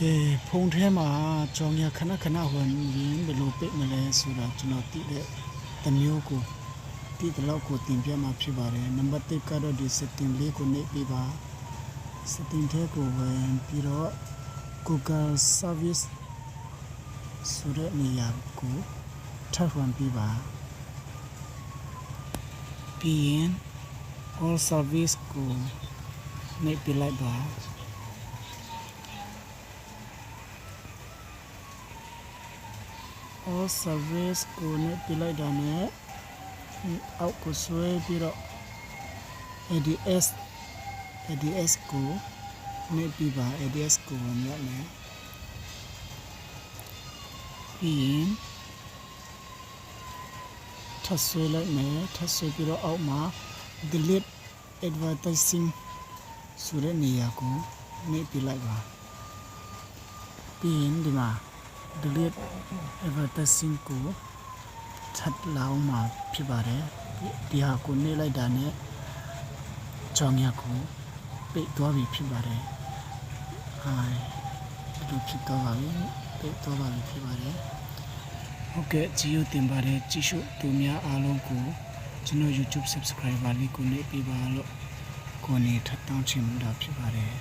ကဲဖုန်းထဲမှာကြောင်ရခဏခဏဝင်ရင်ဘယ်လိုပိတ်မလဲဆိုတာကျွန်တော်သိတဲ့တစ်မျိုးကိုဒီတလောက်ကိုတင်ပြမှာဖြစ်ပါတယ်နံပါတ်1ကတော့ဒီ setting လေးကိုနှိပ်ပြီးပါ setting ထဲကိုဝင်ပြီးတော့ Google Service ဆိုတဲ့နေရာကိုထပ်ဝင်ပြီးပါပြီးရင် all service ကိုနှိပ်ပြလိုက်ပါ all service ကိုနဲ့ပြလိုက်တာနဲ့အောက်ကိုဆွဲပြီးတော့ ADS ADS ကိုနဲ့ပြပါ ADS ကိုဝင်ရမယ်ပြီးရင်ထပ်ဆွဲလိုက်မယ်ထပ်ဆွဲပြီးတော့အောက်မှာ delete advertising ဆိုတဲ့နေရာကိုနဲ့ပြလိုက်ပါပြီးရင်ဒီမှာ delete advertising ကိုထပ်လောင်းမှာဖြစ်ပါတယ်ဒီဟာကိုနှိပ်လိုက်တာနဲ့ကြောင်ရကိုပိတ်သွားပြီဖြစ်ပါတယ်ဟိုင်းဒီလိုဖြစ်သွားပါပြီပိတ်သွားပါပြီဖြစ်ပါတယ်ဟုတ်ကဲ့ကြည့်ရတင်ပါတယ်ကြည့်ရှုသူများအားလုံးကိုကျွန်တော် YouTube subscriber လေးကိုနှိပ်ပေးပါလို့ကိုယ်နေထပ်တောင်းချင်တာဖြစ်ပါတယ်